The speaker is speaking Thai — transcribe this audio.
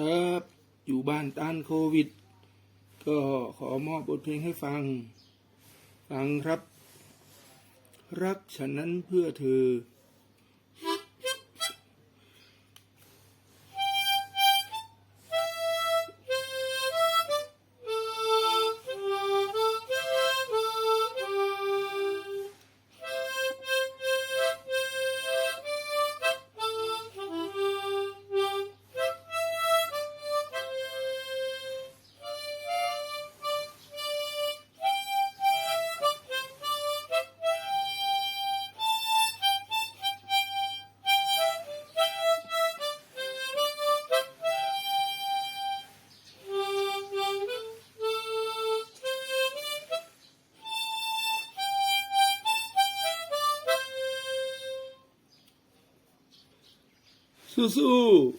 ครับ อยู่บ้านต้านโควิด ก็ขอมอบบทเพลงให้ฟัง ฟังครับ รักฉันนั้นเพื่อเธอ 叔叔，